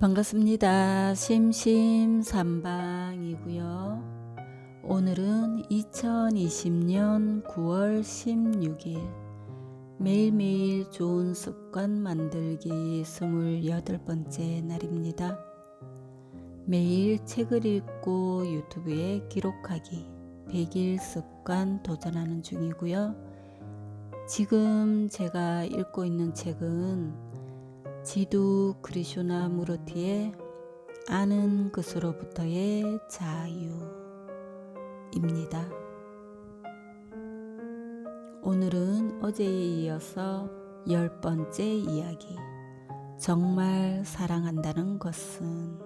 반갑습니다. 심심삼방이고요. 오늘은 2020년 9월 16일 매일매일 좋은 습관 만들기 28번째 날입니다. 매일 책을 읽고 유튜브에 기록하기 100일 습관 도전하는 중이고요. 지금 제가 읽고 있는 책은 지두 크리슈나 무르티의 아는 것으로부터의 자유입니다. 오늘은 어제에 이어서 열 번째 이야기. 정말 사랑한다는 것은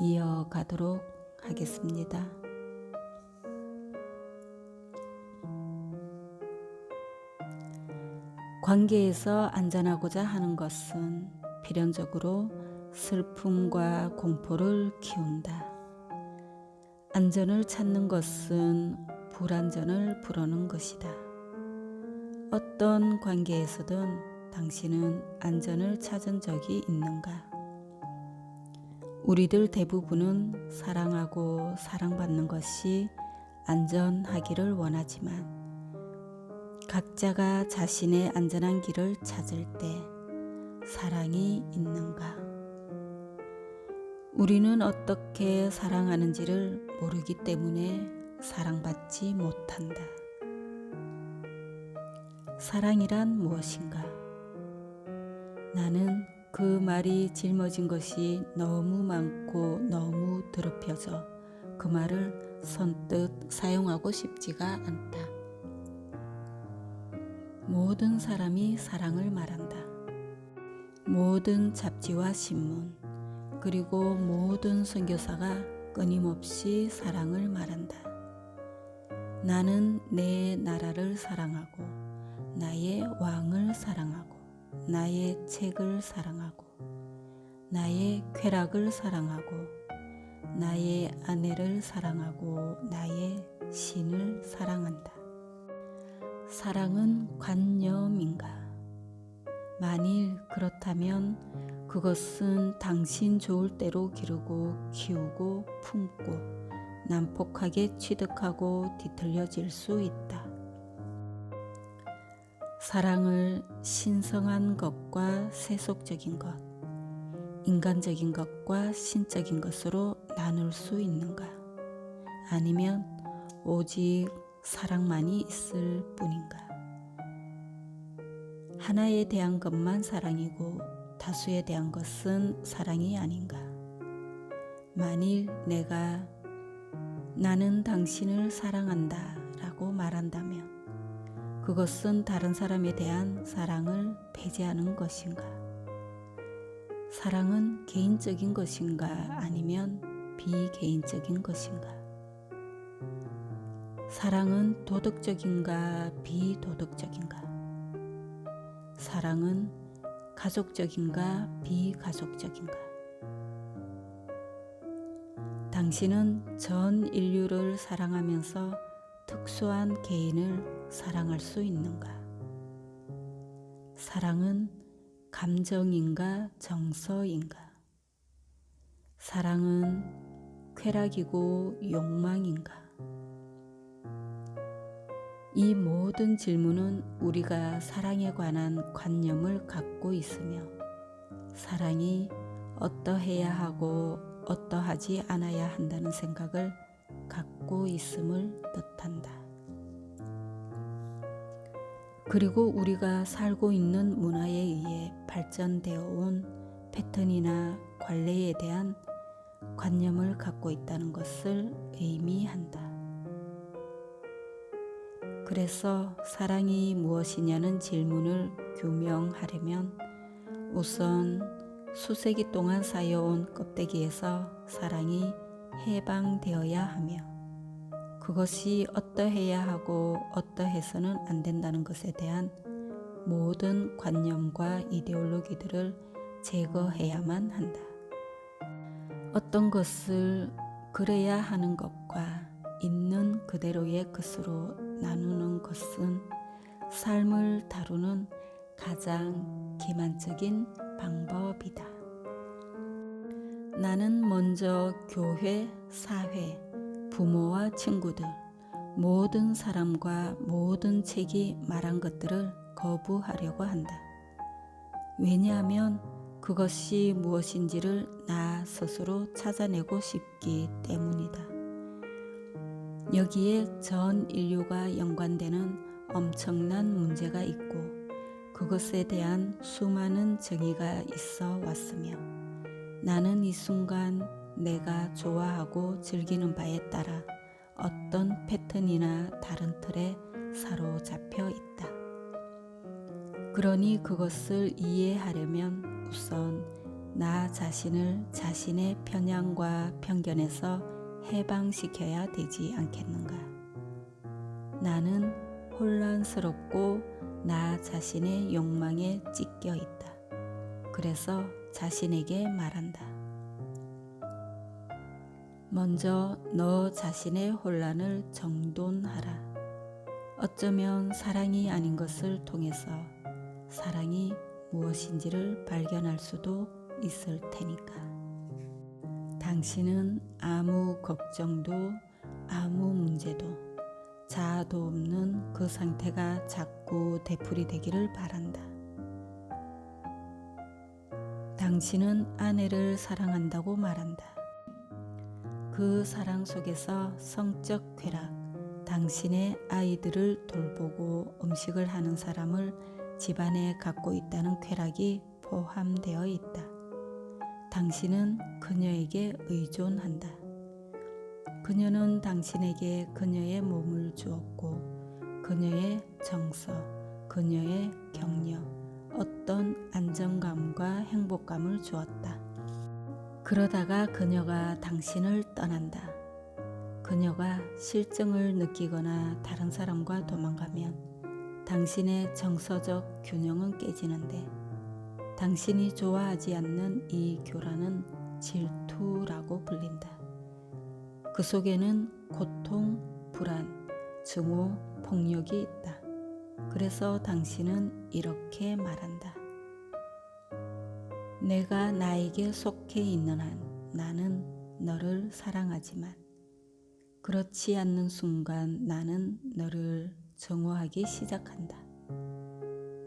이어가도록 하겠습니다. 관계에서 안전하고자 하는 것은 필연적으로 슬픔과 공포를 키운다. 안전을 찾는 것은 불안전을 부르는 것이다. 어떤 관계에서든 당신은 안전을 찾은 적이 있는가? 우리들 대부분은 사랑하고 사랑받는 것이 안전하기를 원하지만 각자가 자신의 안전한 길을 찾을 때 사랑이 있는가? 우리는 어떻게 사랑하는지를 모르기 때문에 사랑받지 못한다. 사랑이란 무엇인가? 나는 그 말이 짊어진 것이 너무 많고 너무 더럽혀져 그 말을 선뜻 사용하고 싶지가 않다. 모든 사람이 사랑을 말한다. 모든 잡지와 신문, 그리고 모든 선교사가 끊임없이 사랑을 말한다. 나는 내 나라를 사랑하고, 나의 왕을 사랑하고, 나의 책을 사랑하고, 나의 쾌락을 사랑하고, 나의 아내를 사랑하고, 나의 신을 사랑한다. 사랑은 관념인가? 만일 그렇다면 그것은 당신 좋을 대로 기르고 키우고 품고 난폭하게 취득하고 뒤틀려질 수 있다. 사랑을 신성한 것과 세속적인 것, 인간적인 것과 신적인 것으로 나눌 수 있는가? 아니면 오직 사랑만이 있을 뿐인가? 하나에 대한 것만 사랑이고 다수에 대한 것은 사랑이 아닌가? 만일 내가 나는 당신을 사랑한다 라고 말한다면 그것은 다른 사람에 대한 사랑을 배제하는 것인가? 사랑은 개인적인 것인가 아니면 비개인적인 것인가? 사랑은 도덕적인가 비도덕적인가? 사랑은 가족적인가 비가족적인가? 당신은 전 인류를 사랑하면서 특수한 개인을 사랑할 수 있는가? 사랑은 감정인가 정서인가? 사랑은 쾌락이고 욕망인가? 이 모든 질문은 우리가 사랑에 관한 관념을 갖고 있으며 사랑이 어떠해야 하고 어떠하지 않아야 한다는 생각을 갖고 있음을 뜻한다. 그리고 우리가 살고 있는 문화에 의해 발전되어 온 패턴이나 관례에 대한 관념을 갖고 있다는 것을 의미한다. 그래서 사랑이 무엇이냐는 질문을 규명하려면 우선 수세기 동안 쌓여온 껍데기에서 사랑이 해방되어야 하며 그것이 어떠해야 하고 어떠해서는 안 된다는 것에 대한 모든 관념과 이데올로기들을 제거해야만 한다. 어떤 것을 그래야 하는 것과 있는 그대로의 것으로 나누는 것은 삶을 다루는 가장 기만적인 방법이다. 나는 먼저 교회, 사회, 부모와 친구들, 모든 사람과 모든 책이 말한 것들을 거부하려고 한다. 왜냐하면 그것이 무엇인지를 나 스스로 찾아내고 싶기 때문이다. 여기에 전 인류가 연관되는 엄청난 문제가 있고 그것에 대한 수많은 정의가 있어 왔으며 나는 이 순간 내가 좋아하고 즐기는 바에 따라 어떤 패턴이나 다른 틀에 사로잡혀 있다. 그러니 그것을 이해하려면 우선 나 자신을 자신의 편향과 편견에서 해방시켜야 되지 않겠는가. 나는 혼란스럽고 나 자신의 욕망에 찢겨 있다. 그래서 자신에게 말한다. 먼저 너 자신의 혼란을 정돈하라. 어쩌면 사랑이 아닌 것을 통해서 사랑이 무엇인지를 발견할 수도 있을 테니까. 당신은 아무 걱정도 아무 문제도 자아도 없는 그 상태가 자꾸 되풀이 되기를 바란다. 당신은 아내를 사랑한다고 말한다. 그 사랑 속에서 성적 쾌락, 당신의 아이들을 돌보고 음식을 하는 사람을 집안에 갖고 있다는 쾌락이 포함되어 있다. 당신은 그녀에게 의존한다. 그녀는 당신에게 그녀의 몸을 주었고, 그녀의 정서, 그녀의 격려, 어떤 안정감과 행복감을 주었다. 그러다가 그녀가 당신을 떠난다. 그녀가 실증을 느끼거나 다른 사람과 도망가면 당신의 정서적 균형은 깨지는데 당신이 좋아하지 않는 이 교란은 질투라고 불린다. 그 속에는 고통, 불안, 증오, 폭력이 있다. 그래서 당신은 이렇게 말한다. 내가 나에게 속해 있는 한 나는 너를 사랑하지만 그렇지 않는 순간 나는 너를 정오하기 시작한다.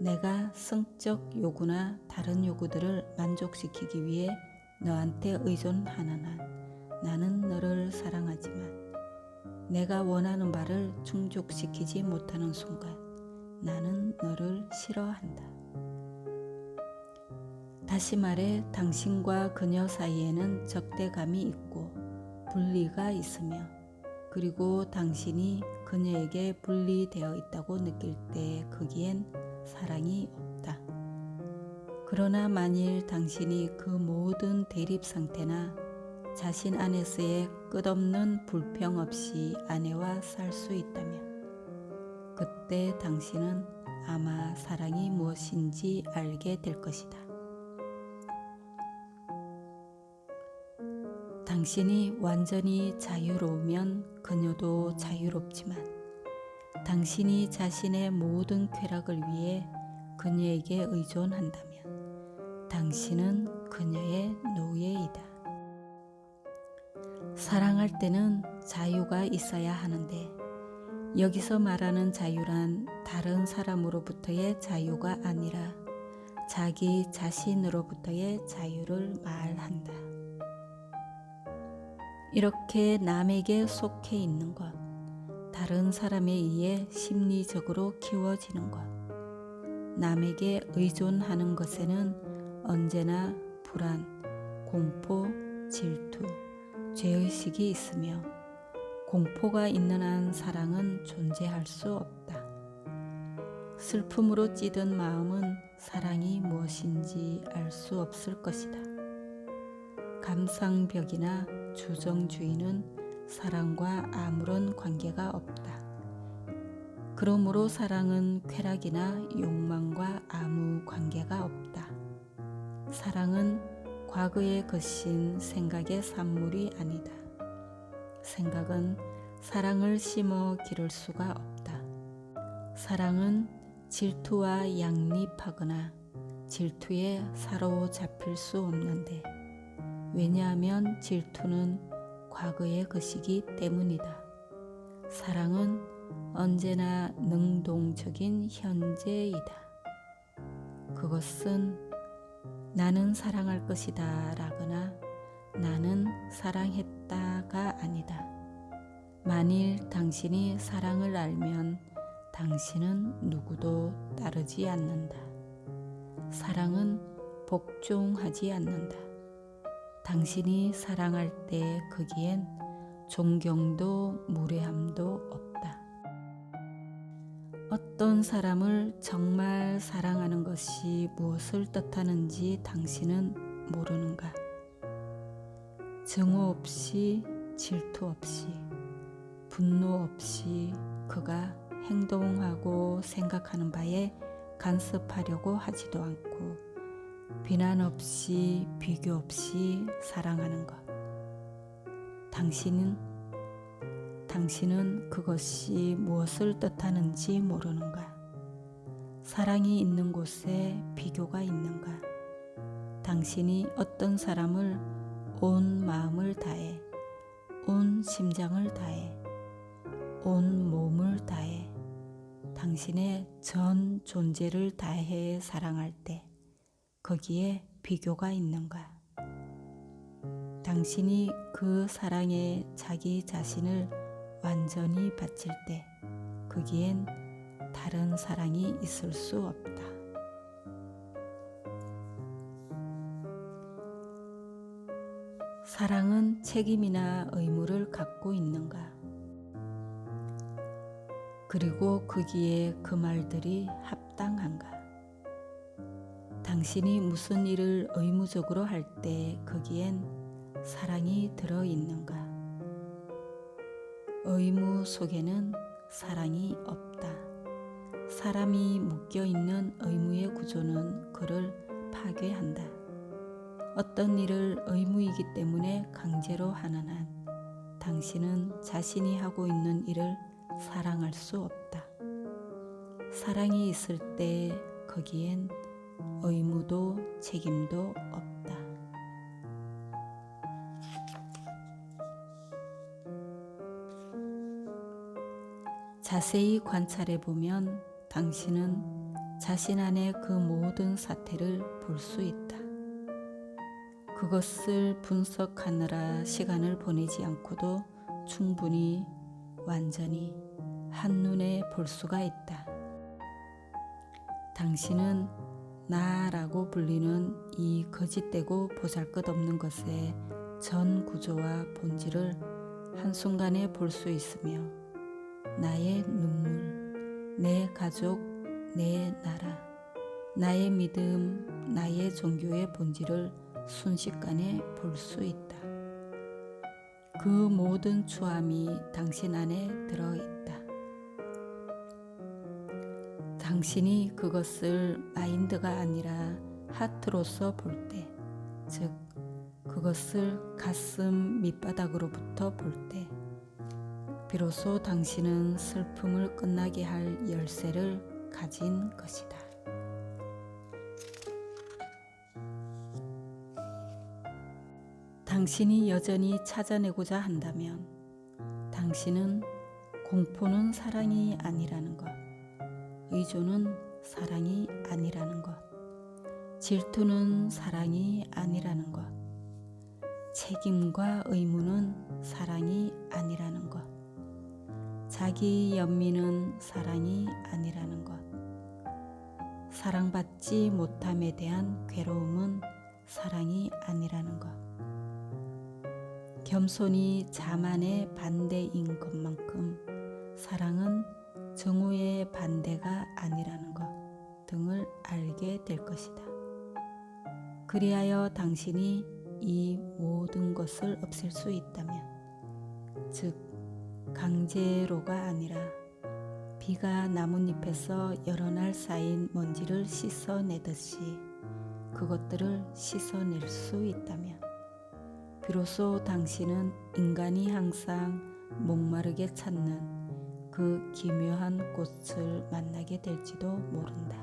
내가 성적 요구나 다른 요구들을 만족시키기 위해 너한테 의존하는 한 나는 너를 사랑하지만 내가 원하는 바를 충족시키지 못하는 순간 나는 너를 싫어한다. 다시 말해 당신과 그녀 사이에는 적대감이 있고 분리가 있으며 그리고 당신이 그녀에게 분리되어 있다고 느낄 때 거기엔 사랑이 없다. 그러나 만일 당신이 그 모든 대립 상태나 자신 안에서의 끝없는 불평 없이 아내와 살 수 있다면 그때 당신은 아마 사랑이 무엇인지 알게 될 것이다. 당신이 완전히 자유로우면 그녀도 자유롭지만 당신이 자신의 모든 쾌락을 위해 그녀에게 의존한다면 당신은 그녀의 노예이다. 사랑할 때는 자유가 있어야 하는데 여기서 말하는 자유란 다른 사람으로부터의 자유가 아니라 자기 자신으로부터의 자유를 말한다. 이렇게 남에게 속해 있는 것, 다른 사람에 의해 심리적으로 키워지는 것, 남에게 의존하는 것에는 언제나 불안, 공포, 질투, 죄의식이 있으며 공포가 있는 한 사랑은 존재할 수 없다. 슬픔으로 찌든 마음은 사랑이 무엇인지 알 수 없을 것이다. 감상벽이나 주정주의는 사랑과 아무런 관계가 없다. 그러므로 사랑은 쾌락이나 욕망과 아무 관계가 없다. 사랑은 과거에 거신 생각의 산물이 아니다. 생각은 사랑을 심어 기를 수가 없다. 사랑은 질투와 양립하거나 질투에 사로잡힐 수 없는데 왜냐하면 질투는 과거의 것이기 때문이다. 사랑은 언제나 능동적인 현재이다. 그것은 나는 사랑할 것이다 라거나 나는 사랑했다가 아니다. 만일 당신이 사랑을 알면 당신은 누구도 따르지 않는다. 사랑은 복종하지 않는다. 당신이 사랑할 때 거기엔 존경도 무례함도 없다. 어떤 사람을 정말 사랑하는 것이 무엇을 뜻하는지 당신은 모르는가? 증오 없이 질투 없이 분노 없이 그가 행동하고 생각하는 바에 간섭하려고 하지도 않고 비난 없이 비교 없이 사랑하는 것. 당신은 당신은 그것이 무엇을 뜻하는지 모르는가? 사랑이 있는 곳에 비교가 있는가? 당신이 어떤 사람을 온 마음을 다해, 온 심장을 다해, 온 몸을 다해, 당신의 전 존재를 다해 사랑할 때 거기에 비교가 있는가? 당신이 그 사랑에 자기 자신을 완전히 바칠 때 거기엔 다른 사랑이 있을 수 없다. 사랑은 책임이나 의무를 갖고 있는가? 그리고 거기에 그 말들이 합당한가? 당신이 무슨 일을 의무적으로 할 때 거기엔 사랑이 들어 있는가? 의무 속에는 사랑이 없다. 사람이 묶여 있는 의무의 구조는 그를 파괴한다. 어떤 일을 의무이기 때문에 강제로 하는 한 당신은 자신이 하고 있는 일을 사랑할 수 없다. 사랑이 있을 때 거기엔 의무도 책임도 없다. 자세히 관찰해 보면 당신은 자신 안의 그 모든 사태를 볼 수 있다. 그것을 분석하느라 시간을 보내지 않고도 충분히 완전히 한눈에 볼 수가 있다. 당신은 나라고 불리는 이 거짓되고 보잘것없는 것의 전 구조와 본질을 한순간에 볼 수 있으며 나의 눈물, 내 가족, 내 나라, 나의 믿음, 나의 종교의 본질을 순식간에 볼 수 있다. 그 모든 추함이 당신 안에 들어있다. 당신이 그것을 마인드가 아니라 하트로서 볼 때, 즉, 그것을 가슴 밑바닥으로부터 볼 때, 비로소 당신은 슬픔을 끝나게 할 열쇠를 가진 것이다. 당신이 여전히 찾아내고자 한다면 당신은 공포는 사랑이 아니라는 것, 의존은 사랑이 아니라는 것, 질투는 사랑이 아니라는 것, 책임과 의무는 사랑이 아니라는 것, 자기 연민은 사랑이 아니라는 것, 사랑받지 못함에 대한 괴로움은 사랑이 아니라는 것, 겸손이 자만의 반대인 것만큼 사랑은 정오의 반대가 아니라는 것 등을 알게 될 것이다. 그리하여 당신이 이 모든 것을 없앨 수 있다면, 즉, 강제로가 아니라 비가 나뭇잎에서 여러 날 쌓인 먼지를 씻어내듯이 그것들을 씻어낼 수 있다면, 비로소 당신은 인간이 항상 목마르게 찾는 그 기묘한 꽃을 만나게 될지도 모른다.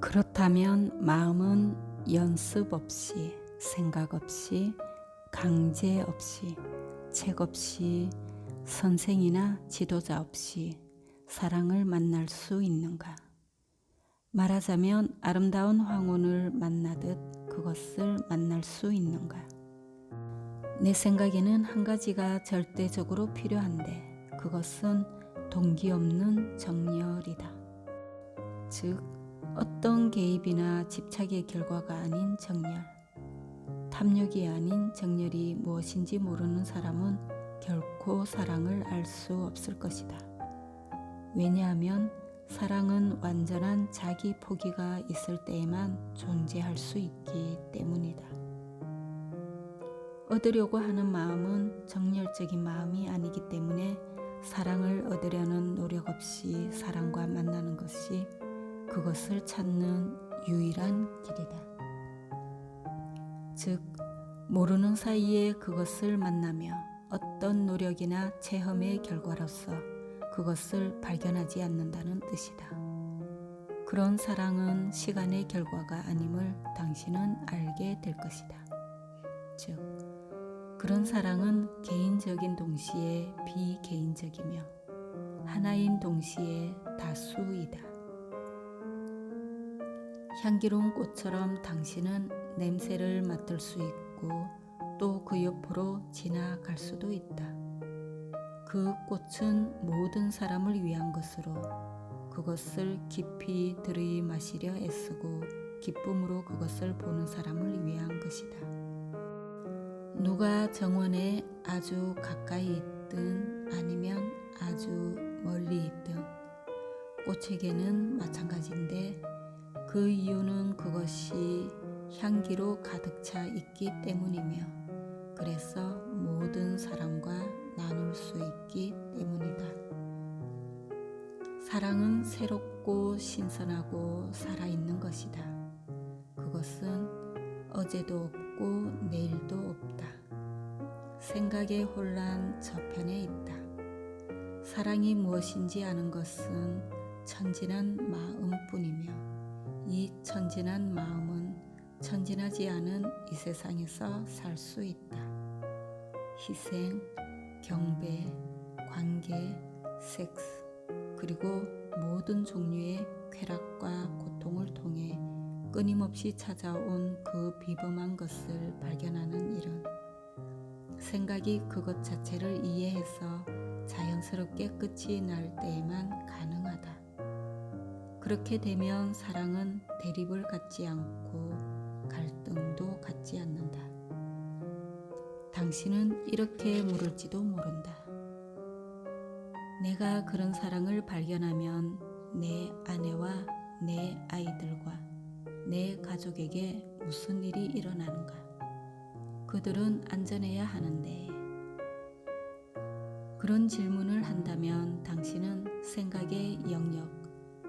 그렇다면 마음은 연습 없이, 생각 없이, 강제 없이, 책 없이, 선생이나 지도자 없이 사랑을 만날 수 있는가? 말하자면 아름다운 황혼을 만나듯 그것을 만날 수 있는가? 내 생각에는 한 가지가 절대적으로 필요한데 그것은 동기 없는 정열이다. 즉, 어떤 개입이나 집착의 결과가 아닌 정열. 탐욕이 아닌 정열이 무엇인지 모르는 사람은 결코 사랑을 알 수 없을 것이다. 왜냐하면 사랑은 완전한 자기 포기가 있을 때에만 존재할 수 있기 때문이다. 얻으려고 하는 마음은 정열적인 마음이 아니기 때문에 사랑을 얻으려는 노력 없이 사랑과 만나는 것이 그것을 찾는 유일한 길이다. 즉, 모르는 사이에 그것을 만나며 어떤 노력이나 체험의 결과로서 그것을 발견하지 않는다는 뜻이다. 그런 사랑은 시간의 결과가 아님을 당신은 알게 될 것이다. 즉, 그런 사랑은 개인적인 동시에 비개인적이며 하나인 동시에 다수이다. 향기로운 꽃처럼 당신은 냄새를 맡을 수 있고 또 그 옆으로 지나갈 수도 있다. 그 꽃은 모든 사람을 위한 것으로 그것을 깊이 들이마시려 애쓰고 기쁨으로 그것을 보는 사람을 위한 것이다. 누가 정원에 아주 가까이 있든 아니면 아주 멀리 있든 꽃에게는 마찬가지인데 그 이유는 그것이 향기로 가득 차 있기 때문이며 그래서 모든 사람과 나눌 수 있기 때문이다. 사랑은 새롭고 신선하고 살아있는 것이다. 그것은 어제도 없고 내일도 없다. 생각의 혼란 저편에 있다. 사랑이 무엇인지 아는 것은 천진한 마음뿐이며 이 천진한 마음은 천진하지 않은 이 세상에서 살 수 있다. 희생, 경배, 관계, 섹스, 그리고 모든 종류의 쾌락과 고통을 통해 끊임없이 찾아온 그 비범한 것을 발견하는 일은 생각이 그것 자체를 이해해서 자연스럽게 끝이 날 때에만 가능하다. 그렇게 되면 사랑은 대립을 갖지 않고 당신은 이렇게 물을지도 모른다. 내가 그런 사랑을 발견하면 내 아내와 내 아이들과 내 가족에게 무슨 일이 일어나는가? 그들은 안전해야 하는데. 그런 질문을 한다면 당신은 생각의 영역,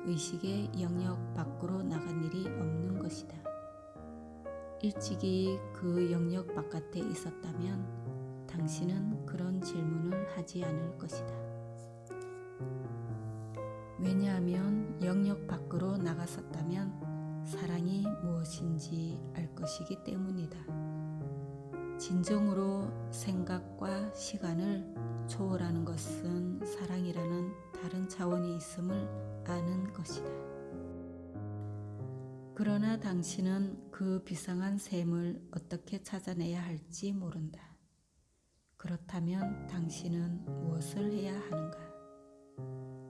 의식의 영역 밖으로 나간 일이 없는 것이다. 일찍이 그 영역 바깥에 있었다면 당신은 그런 질문을 하지 않을 것이다. 왜냐하면 영역 밖으로 나갔었다면 사랑이 무엇인지 알 것이기 때문이다. 진정으로 생각과 시간을 초월하는 것은 사랑이라는 다른 차원이 있음을 아는 것이다. 그러나 당신은 그 비상한 셈을 어떻게 찾아내야 할지 모른다. 그렇다면 당신은 무엇을 해야 하는가?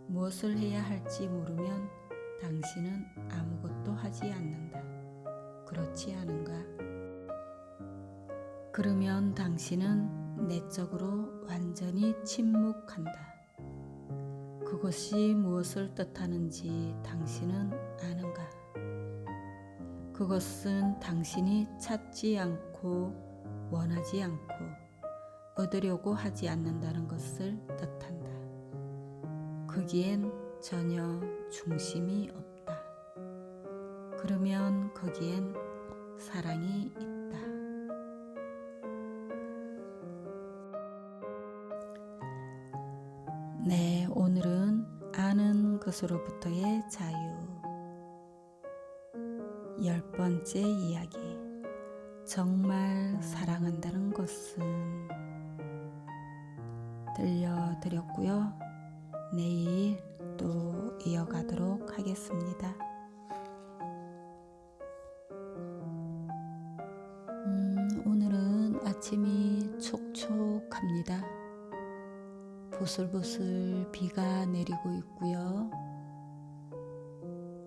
무엇을 해야 할지 모르면 당신은 아무것도 하지 않는다. 그렇지 않은가? 그러면 당신은 내적으로 완전히 침묵한다. 그것이 무엇을 뜻하는지 당신은 아는가? 그것은 당신이 찾지 않고 원하지 않고 얻으려고 하지 않는다는 것을 뜻한다. 거기엔 전혀 중심이 없다. 그러면 거기엔 사랑이 있다. 네, 오늘은 아는 것으로부터의 자유. 열 번째 이야기. 정말 사랑한다는 것은 들려드렸고요. 내일 또 이어가도록 하겠습니다. 음, 오늘은 아침이 촉촉합니다. 보슬보슬 비가 내리고 있고요.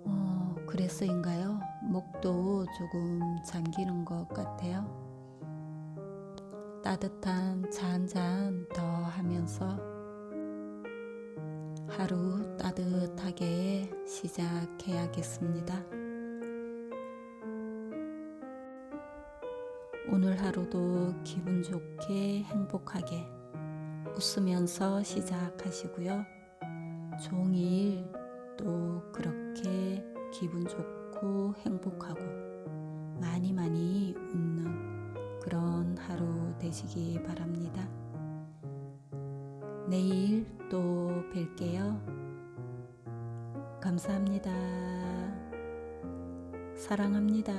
어, 그래서인가요? 목도 조금 잠기는 것 같아요. 따뜻한 차 한 잔 더 하면서 하루 따뜻하게 시작해야겠습니다. 오늘 하루도 기분 좋게 행복하게 웃으면서 시작하시고요. 종일 또 그렇게 기분 좋 고 행복하고 많이 많이 웃는 그런 하루 되시기 바랍니다. 내일 또 뵐게요. 감사합니다. 사랑합니다.